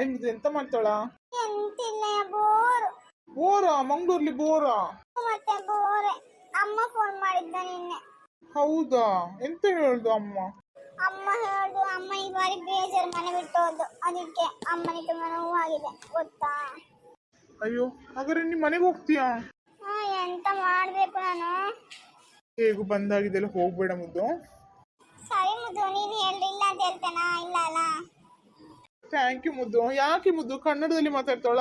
Hi ಮುದ್ದು ಎಂತ ಮಾಡ್ತಾಳ? ಎಂತಿಲ್ಲ ಬೋರ್. ಬೋರ? ಮಂಗ್ಳೂರ್ಲಿ ಬೋರ? ಮತ್ತೆ ಬೋರೆ. ಅಮ್ಮ ಫೋನ್ ಮಾಡಿದ್ದ ನಿನ್ನೆ. ಹೌದಾ? ಎಂತ ಹೇಳ್ದು ಅಮ್ಮ? ಅಮ್ಮ ಹೇಳ್ದು ಅಮ್ಮ ಈ ಬಾರಿ ಬೇಜಾರು ಮನೆ ಬಿಟ್ಟು ಹೋದ್ದು. ಅದಕ್ಕೆ ಅಮ್ಮನಿಗೆ ತುಂಬಾ ನೋವಾಗಿದೆ. ಗೊತ್ತಾ? ಅಯ್ಯೋ ಹಾಗಾದ್ರೆ ನೀ ಮನೆಗೆ ಹೋಗ್ತೀಯಾ? ಹಾ ಎಂತ ಮಾಡ್ಬೇಕು ನಾನು? ಹೇಗೂ ಬಂದಾಗಿದೆಲ್ಲ ಹೋಗ್ಬೇಡ ಮುದ್ದು. ಸರಿ ಮುದ್ದು ನೀನು ಹೇಳಿಲ್ಲ ಅಂತ ಹೇಳ್ತೇನಾ? ಇಲ್ಲ ಅಲ್ಲ? ಥ್ಯಾಂಕ್ ಯು ಮುದ್ದು. ಯಾಕೆ ಮುದ್ದು? ಕನ್ನಡದಲ್ಲಿ ಮಾತಾಡ್ತಾಳ?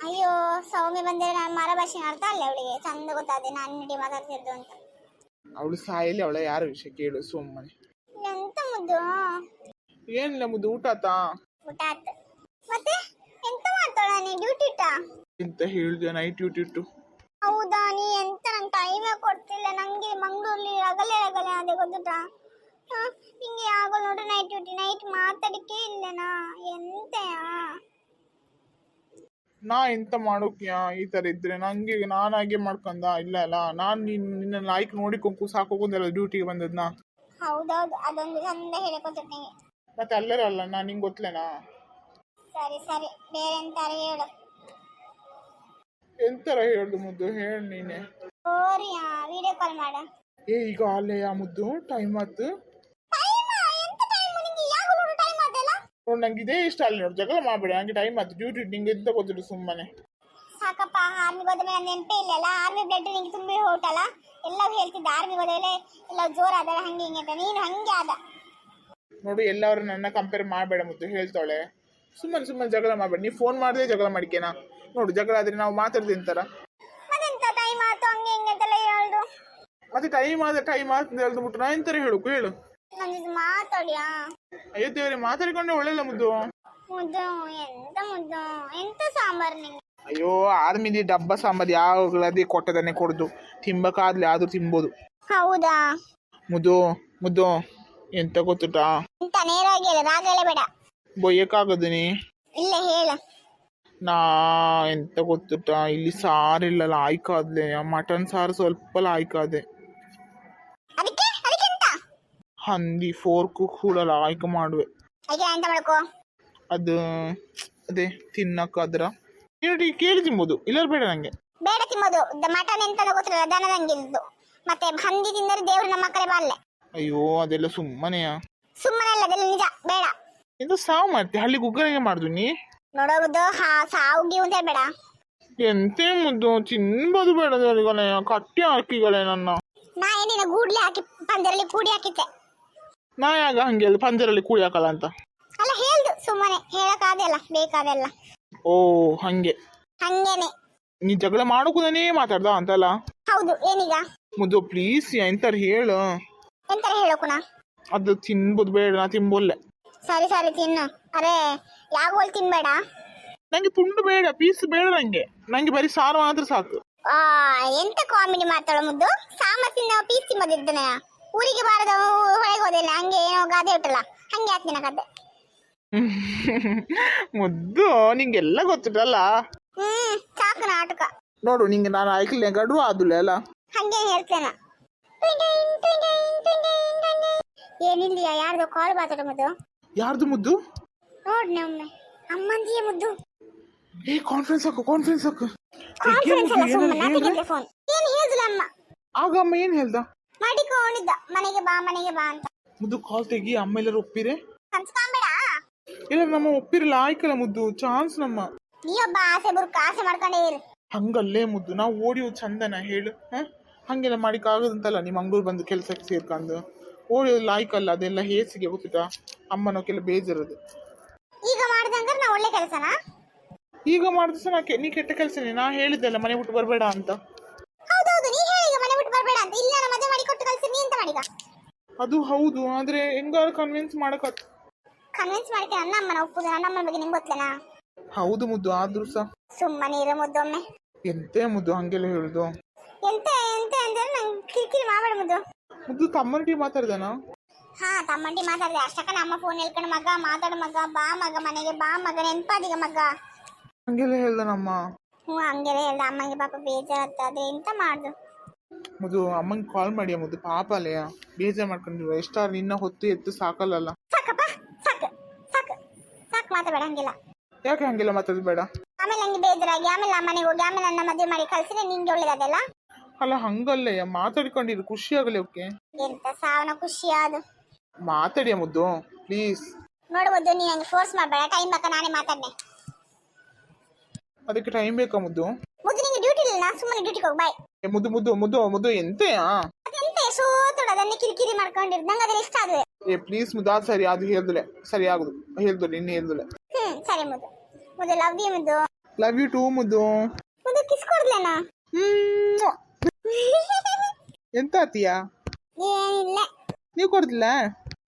ಅಯ್ಯೋ ಸೌಮ್ಯ ಬಂದರೆ ನಾನು ಮರ ಭಾಷೆ ಅರ್ಥ ಅಲ್ಲ ಅವಳಿಗೆ. ಚಂದ ಗೊತ್ತಾದೆ ನಾನು ನಿಡಿ ಮಾತಾಡ್ತಿದ್ದು ಅಂತ. ಅವಳು ಸಾಯಲಿ ಅವಳ ಯಾರ ವಿಷಯ ಕೇಳು ಸುಮ್ಮನೆ. ಎಂತ ಮುದ್ದು? ಏನಿಲ್ಲ ಮುದ್ದು ಊಟ ಆತಾ? ಊಟ ಆತ ಮತ್ತೆ ಎಂತ ಮಾಡ್ತಾಳ ನೀ? ಡ್ಯೂಟಿ ಇಟ್ಟ? ಎಂತ ಹೇಳ್ದೆ ನೈಟ್ ಡ್ಯೂಟಿ ಇಟ್ಟು. ಹೌದಾ ನೀ ಎಂತ ನಂಗೆ ಟೈಮೇ ಕೊಡ್ತಿಲ್ಲ. ನಂಗೆ ಮಂಗಳೂರಲ್ಲಿ ರಗಲೆ ರಗಲೆ ಅದೇ ಗೊತ್ತುಂಟಾ? ಹಾ ಹಿಂಗೆ ಆಗೋ ನೋಡ್ರಿ ನೈಟ್ ಡ್ಯೂಟಿ ನೈಟ್ ಮಾತಾಡಕ್ಕೆ ಇಲ್ಲನಾ? ಎಂತೆಯಾ? ನಾ ಎಂತ ಮಾಡೋಕ್ಯಾ? ಈ ತರ ಇದ್ರೆ ನಂಗೆ ನಾನಾಗೆ ಮಾಡ್ಕೊಂಡ? ಇಲ್ಲ ಅಲ್ಲ ನಾನು ನಿನ್ ನಿನ್ನ ಲೈಕ್ ನೋಡಿ ಕುಂಕು ಸಾಕೋಕೊಂದಲ್ಲ ಡ್ಯೂಟಿಗೆ ಬಂದದ್ನ. ಹೌದೌದು. ಅದೊಂದು ಚಂದ ಹೇಳ್ಕೊತಿರ್ತೀನಿ. ಮತ್ತೆ ಅಲ್ಲರಲ್ಲ ನಾ ನಿಂಗೆ ಗೊತ್ತಲೇನಾ ಸರಿ ಸರಿ. ಬೇರೆ ಎಂತಾರ ಹೇಳು. ಎಂತರ ಹೇಳ್ದು ಮುದ್ದು? ಹೇಳು ನೀನೆ. ಓರಿಯಾ ವಿಡಿಯೋ ಕಾಲ್ ಮಾಡ. ಏ ಈಗ ಅಲ್ಲೇ ಆ ಮುದ್ದು? ಟೈಮ್ ಆತು ಟೈಮ್ ಎಂತ ಟೈಮ್ ನಿಂಗೆ ಯಾವಾಗ ನೋಡು ಟೈಮ್ ಅದಲ್ಲ ನೋಡ್ ನಂಗೆ ಇದೇ ಇಷ್ಟ ಅಲ್ಲಿ ನೋಡಿ ಜಗಳ ಮಾಡಬೇಡ. ನಂಗೆ ಟೈಮ್ ಆಯ್ತು. ಡ್ಯೂಟಿ ನಿಂಗೆ ಎಂತ ಗೊತ್ತಿಲ್ಲ ಸುಮ್ಮನೆ. ಸಾಕಪ್ಪ ಆರ್ಮಿ ಹೋದ ಮೇಲೆ ನೆನಪೇ ಇಲ್ಲಲ್ಲ? ಆರ್ಮಿ ಬ್ಲಡ್ ನಿಂಗೆ ತುಂಬಿ ಹೋಟಲ್ಲ ಎಲ್ಲವೂ ಹೇಳ್ತಿದ್ದ ಆರ್ಮಿ ಹೋದ ಮೇಲೆ ಎಲ್ಲ ಜೋರಾದಲ್ಲ ಹಂಗೆ ಹಿಂಗೆ ಅಂತ. ನೀನು ಹಂಗೆ ಆದ. ನೋಡು ಎಲ್ಲರೂ ನನ್ನ ಕಂಪೇರ್ ಮಾಡಬೇಡ ಮುದ್ದು ಹೇಳ್ತಾಳೆ. ಸುಮ್ಮನೆ ಸುಮ್ಮನೆ ಜಗಳ ಮಾಡಬೇಡ. ನೀವು ಫೋನ್ ಮಾಡಿದೆ ಜಗಳ ಮಾಡಿಕೇನಾ? ನೋಡು ಜಗಳ ಆದ್ರೆ ನಾವು ಮಾತಾಡ್ತೀನಿ ಮತ್ತೆಂತ ಟೈಮ್ ಆಯ್ತು? ಹಂಗೆ ಹಿಂಗೆ ಅಂತೆಲ್ಲ ಹೇಳುದು ಮತ್ತೆ ಟೈಮ್ ಆದ ಟೈಮ್ ಆದ ಅಂತ ಹೇಳ್ದ್ಬಿಟ್ಟು ನಾ ಎಂತಾರೆ ಹೇಳು ಹೇಳು. ನನ್ನ ಜೊತೆ ಮಾತಾಡ್ಯಾ? ಅಯ್ಯೋ ದೇವ್ರೆ ಒಳ್ಳೆಲ್ಲ ಮುದ್ದು. ಮುದ್ದು ಎಂತ ಮುದ್ದು? ಎಂತ ಸಾಂಬಾರ್ ನಿಂಗೆ ಅಯ್ಯೋ ಆರ್ಮಿಲಿ ಡಬ್ಬ ಸಾಂಬಾರ್ ಯಾವಾಗಲದೇ ಕೊಟ್ಟದನ್ನೇ ಕೊಡುದು. ತಿಂಬಕಾದ್ಲಿ ಆದ್ರೂ ತಿನ್ಬೋದು. ಹೌದಾ? ಮುದ್ದು ಮುದ್ದು ಎಂತ ಗೊತ್ತುಟ? ಎಂತ ನೇರವಾಗಿ ಹೇಳು ರಾಗ ಬೇಡ. ಬೊಯ್ಯಕ್ಕಾಗದು ಇಲ್ಲ ಹೇಳ. ನಾ ಎಂತ ಗೊತ್ತುಟ? ಇಲ್ಲಿ ಸಾರಿಲ್ಲ ಲಾಯ್ಕಾದ್ಲೆ ಮಟನ್ ಸಾರು ಸ್ವಲ್ಪ ಎಂತ ಹಂದಿ ಫೋರ್ಕು ಕೂಡ ಲಾಯ್ಕ ಮಾಡುವೆ. ಅದು ಅದೇ ತಿನ್ನಕ್ಕಾದ್ರ ನೀನು ಕೇಳಿ ತಿನ್ಬೋದು ಇಲ್ಲ ಬೇಡ ನಂಗೆ. ಬೇಡ ತಿನ್ನೋದು ಮಟನ್ ಎಂತ ದನದಂಗಿಲ್ದು ಮತ್ತೆ ಹಂದಿ ತಿಂದರೆ ದೇವ್ರು ನಮ್ಮ ಕಡೆ ಬಾಲ್ಲೆ ಅಯ್ಯೋ ಅದೆಲ್ಲ ಸುಮ್ಮನೆಯಾ? ಸುಮ್ಮನೆ ಅಲ್ಲ ಅದೆಲ್ಲ ನಿಜ ಬೇಡ. ಇದು ಸಾವು ಮಾಡ್ತಿ ಹಳ್ಳಿ ಗುಗ್ಗರಿಗೆ ಮಾಡ್ದು ನೀ? ನೋಡೋದು ಹಾ ಸಾವು ಗೀವು ಅಂತ ಬೇಡ ಎಂತೆ ಮುದ್ದು ತಿನ್ಬೋದು ಬೇಡ ಕಟ್ಟಿ ಹಾಕಿಗಳೇ ನನ್ನ. ನಾ ಏನಿನ ಗೂಡ್ಲಿ ಹಾಕಿ ಪಂಜರಲ್ಲಿ ಕೂಡಿ ಹಾಕಿದ್ದೆ. ನಾ ಯಾಗ ಹಂಗೆ ಅಲ್ಲಿ ಪಂಜರಲ್ಲಿ ಕೂಡಿ ಹಾಕಲ್ಲ ಅಂತ? ಅಲ್ಲ ಹೇಳ್ದು ಸುಮ್ಮನೆ. ಹೇಳಕ್ಕಾದೆಲ್ಲ ಬೇಕಾದೆಲ್ಲ. ಓ ಹಂಗೆ. ಹಂಗೇನೆ. ನೀ ಜಗಳ ಮಾಡೋಕೂದನೇ ಮಾತಾಡ್ದ ಅಂತಲ್ಲ? ಹೌದು ಏನೀಗ? ಮುದ್ದು ಪ್ಲೀಸ್ ಎಂತಾರ ಹೇಳು. ಎಂತರ ಹೇಳೋಕುಣ ಅದು ತಿನ್ಬೋದು ಬೇಡ ನಾ ತಿನ್ಬೋಲ್ಲೆ. ಸರಿ ಸರಿ ತಿನ್ನು. ಅರೆ ಯಾವ ಹೋಲ್ ತಿನ್ಬೇಡ? ನಂಗೆ ತುಂಡು ಬೇಡ ಪೀಸ್ ಬೇಡ ನಂಗೆ. ನಂಗೆ ಬರೀ ಸಾರು ಮಾತ್ರ ಸಾಕು. ಆ ಎಂತ ಕಾಮಿಡಿ ಮಾತಾಡೋ ಮುದ್ದು? ಸಾಂಬಾರ್ ತಿನ್ನ ಪೀಸ್ ತಿಂಬೋದಿದ್ದಾನೆ ಊರಿಗೆ ಬಾರದ ಹೊರಗೆ ಹೋದಿಲ್ಲ. ಹಂಗೆ ಏನೋ ಗಾದೆ ಇಟ್ಟಲ್ಲ ಹಂಗೆ ಆಗ್ತೀನ ಕತೆ. ಮುದ್ದು ನಿಂಗೆಲ್ಲ ಗೊತ್ತಿರಲ್ಲ ಹ್ಮ್ ಸಾಕು ನಾಟಕ. ನೋಡು ನಿಂಗೆ ನಾನು ಆಯ್ಕಲೆ ಗಡುವ ಆದುಲೆ ಅಲ್ಲ? ಹಂಗೆ ಹೇಳ್ತೇನೆ. ಏನಿಲ್ಲ ಯಾರ್ದು ಕಾಲ್ ಬಾತಡ ಮುದ್ದು? ಯಾರ್ದು ಮುದ್ದು? ನೋಡ್ನೆ ಒಮ್ಮೆ. ಅಮ್ಮಂದಿಯ ಮುದ್ದು. ಏ ಕಾನ್ಫರೆನ್ಸ್ ಹಾಕು ಕಾನ್ಫರೆನ್ಸ್ ಹಾಕು. ಕಾನ್ಫರೆನ್ಸ್ ಅಲ್ಲ ಸುಮ್ಮನೆ ಫೋನ್ ಏನು ಹೇಳಿಲ್ಲ ಅಮ್ಮ? ಆಗ ಅಮ್ಮ ಏನು ಹೇಳ್ದ? ಮಾಡಿಕೊಂಡಿದ್ದ. ಮನೆಗೆ ಬಾ ಮನೆಗೆ ಬಾ ಅಂತ. ಮುದ್ದು ಕಾಲ್ ತೆಗಿ ಅಮ್ಮ ಎಲ್ಲರೂ ಒಪ್ಪಿರೆ? ಕನ್ಸ್ಕೊಂಬೇಡ ಇಲ್ಲ ನಮ್ಮ ಒಪ್ಪಿರಲ್ಲ ಆಯ್ಕಲ್ಲ ಮುದ್ದು ಚಾನ್ಸ್ ನಮ್ಮ. ನೀಯೊಬ್ಬ ಆಸೆ ಬುರ್ಕ ಆಸೆ ಮಾಡ್ಕೊಂಡೇ ಇರು. ಹಂಗಲ್ಲೇ ಮುದ್ದು ನಾವು ಓಡಿಯೋ ಚಂದನ ಹೇಳು ಹ? ಹಂಗೆಲ್ಲ ಮಾಡಿಕ್ ಆಗದಂತಲ್ಲ ನಿಮ್ಮ ಮಂಗ್ಳೂರ್ ಬಂದು ಕೆಲ್ಸಕ್ಕೆ ಸೇರ್ಕೊಂಡು. ಓಡಿ ಲಾಯ್ಕಲ್ಲ ಅದೆಲ್ಲ ಹೇಸಿಗೆ ಗೊತ್ತಿಟ ಅಮ್ಮನೋ ಕೆಲ ಬೇಜಾರದು. ಈಗ ಮಾಡ್ದಂಗಾರೆ ನಾ ಒಳ್ಳೆ ಕೆಲಸನಾ? ಈಗ ಮಾಡಿದ್ರೆ ನಾ ನೀ ಕೆಟ್ಟ ಕೆಲಸನೇ ನಾ ಹೇಳಿದ್ದೆಲ್ಲ ಮನೆ ಬಿಟ್ಟು ಬರಬೇಡ ಅಂತ ಹೌದೌದು ನೀ ಹೇಳಿ ಈಗ ಮನೆ ಬಿಟ್ಟು ಬರಬೇಡ ಅಂತ ಇಲ್ಲ ನಾನು ಮದುವೆ ಮಾಡಿ ಕೊಟ್ಟು ಕಳ್ಸಿ ನೀ ಎಂತ ಮಾಡಿಗ ಅದು ಹೌದು ಆದ್ರೆ ಹೆಂಗಾರು ಕನ್ವಿನ್ಸ್ ಮಾಡಕ್ ಕನ್ವಿನ್ಸ್ ಮಾಡ್ತೀನಿ ಅಣ್ಣ ಅಮ್ಮನ ಒಪ್ಪುದು ಅಣ್ಣ ಅಮ್ಮನ ಬಗ್ಗೆ ನಿಂಗೆ ಗೊತ್ತಲೇನಾ ಹೌದು ಮುದ್ದು ಆದ್ರೂ ಸಹ ಸುಮ್ಮನೆ ಇರೋ ಮುದ್ದೊಮ್ಮೆ ಎಂತೆ ಮುದ್ದು ಹಂಗೆಲ್ಲ ಹೇಳುದು? ಎಂತ ಎಂತ ಅಂದ್ರೆ ನಂಗೆ ಕಿರಿಕಿರಿ ಮಾಡಬೇಡ ಮುದ್ದು. ಮುದ್ದು ತಮ್ಮನಿಗೆ ಮಾತಾಡ್ದನ? ಹಾ ತಮ್ಮಂಟಿ ಮಾತಾಡ್ದೆ. ಅಷ್ಟಕ್ಕ ನಮ್ಮ ಫೋನ್ ಹೇಳ್ಕೊಂಡು ಮಗ ಮಾತಾಡು ಮಗ ಬಾ ಮಗ ಮನೆಗೆ ಬಾ ಮಗ ನೆನ್ಪಾದಿಗ ಮಗ. ಹಂಗೆಲ್ಲ ಹೇಳ್ದನಮ್ಮ. ಹ್ಞೂ ಹಂಗೆಲ್ಲ ಹೇಳ್ದ. ಅಮ್ಮಗೆ ಪಾಪ ಬೇಜಾರತ್ತ ಅದೇ ಎಂತ ಮಾಡ್ದು? ಮುದ್ದು ಅಮ್ಮಂಗೆ ಕಾಲ್ ಮಾಡಿ ಮದು? ಪಾಪ ಅಲ್ಲಯ್ಯ ಬೇಜಾರು ಮಾಡ್ಕೊಂಡಿರುವ. ಎಷ್ಟಾರು ನಿನ್ನ ಹೊತ್ತು ಎತ್ತು ಸಾಕಲ್ಲಲ್ಲ? ಸಾಕಪ್ಪ ಸಾಕು ಸಾಕು ಸಾಕು ಮಾತಾಡಬೇಡ ಹಂಗಿಲ್ಲ. ಯಾಕೆ ಹಂಗೆಲ್ಲ ಮಾತಾಡೋದು ಬೇಡ ಆಮೇಲೆ ಹಂಗೆ ಬೇಜಾರಾಗಿ ಆಮೇಲೆ ಮನೆಗೆ ಹೋಗಿ ಆಮೇಲೆ ನನ್ನ ಮದುವೆ ಮಾಡಿ ಕಳ್ಸಿದ್ರೆ ನಿಂಗೆ ಒಳ್ಳೇದಲ್ಲ ಅಲ್ಲ ಹಂಗಲ್ಲಯ್ಯ ಮಾತಾಡ್ಕೊಂಡಿರು ಖುಷಿ ಆಗಲಿ ಓಕೆ ಎಂತ ಸಾವನ ಖುಷಿ ಅದು. ಮಾತಾಡಿ ಮುದ್ದು? ಪ್ಲೀಸ್. ನೋಡ್ಬೋದು ನೀ ಹಂಗೆ ಫೋರ್ಸ್ ಮಾಡಬೇಡ ಟೈಮ್ ಬೇಕಾ ನಾನೇ ಮಾತಾಡ್ನೆ ಅದಕ್ಕೆ ಟೈಮ್ ಬೇಕಾ ಮುದ್ದು? ಮುದ್ದು ನಿಂಗೆ ಡ್ಯೂಟಿ ಇಲ್ಲ ನಾ ಸುಮ್ಮನೆ ಡ್ಯೂಟಿಗೆ ಹೋಗಿ ಬಾಯ್ ಮುದ್ದು ಮುದ್ದು ಮುದ್ದು ಮುದ್ದು ಎಂತೆಯಾ ಅದೆಂತ ಸೋತೋಡ ಅದನ್ನೇ ಕಿರಿಕಿರಿ ಮಾಡ್ಕೊಂಡಿರೋದು ನಂಗೆ ಅದ್ರ ಇಷ್ಟ ಅದು ಏ ಪ್ಲೀಸ್ ಮುದ್ದು ಅದು ಸರಿ ಅದು ಹೇಳ್ದಲೆ ಸರಿ ಆಗುದು ಹೇಳ್ದಲೆ ಇನ್ನು ಹೇಳ್ದಲೆ ಹ್ಮ್ ಸರಿ ಮುದ್ದು ಮುದ್ದು ಲವ್ ಯು ಮುದ್ದು ಲವ್ ಯು ಟೂ ಮುದ್ದು ಮುದ್ದು ಕಿಸ್ ಕೊಡ್ಲೇನಾ ಹ್ಮ್. ಎಂತ ಆತೀಯಾ ಏನಿಲ್ಲ ನೀವು ಕೊಡ್ತಿಲ್ಲ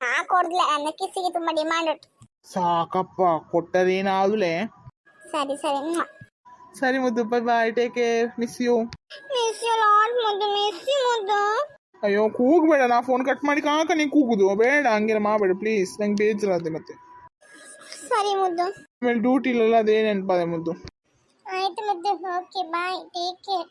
ನಾ ಕೊಡ್ದಿಲ್ಲ ನನ್ನ ಕಿಸ್ಸಿಗೆ ತುಂಬಾ ಡಿಮಾಂಡ್ ಉಂಟು ಸಾಕಪ್ಪ ಕೊಟ್ಟದೇನಾದ್ಲೆ ಸರಿ ಸರಿ ಸರಿ ಮುದ್ದು bye bye take care miss you miss you lot ಮುದ್ದು ಮಿಸ್ ಯು ಮುದ್ದು. ಅಯ್ಯೋ ಕೂಗ್ಬೇಡ ನಾ ಫೋನ್ ಕಟ್ ಮಾಡಿ ಕಾಕ ನೀ ಕೂಗುದು. ಬೇಡ ಹಂಗೆಲ್ಲ ಮಾಡಬೇಡ ಪ್ಲೀಸ್ ನಂಗೆ ಬೇಜಾರಾದೆ ಮತ್ತೆ. ಸರಿ ಮುದ್ದು. ಆಮೇಲೆ ಡ್ಯೂಟಿ ಇಲ್ಲ ಅದೇ ನೆನಪಾದೆ ಮುದ್ದು. ಆಯ್ತು ಮುದ್ದು ಓಕೆ ಬಾಯ್ ಟೇಕ್ ಕೇರ್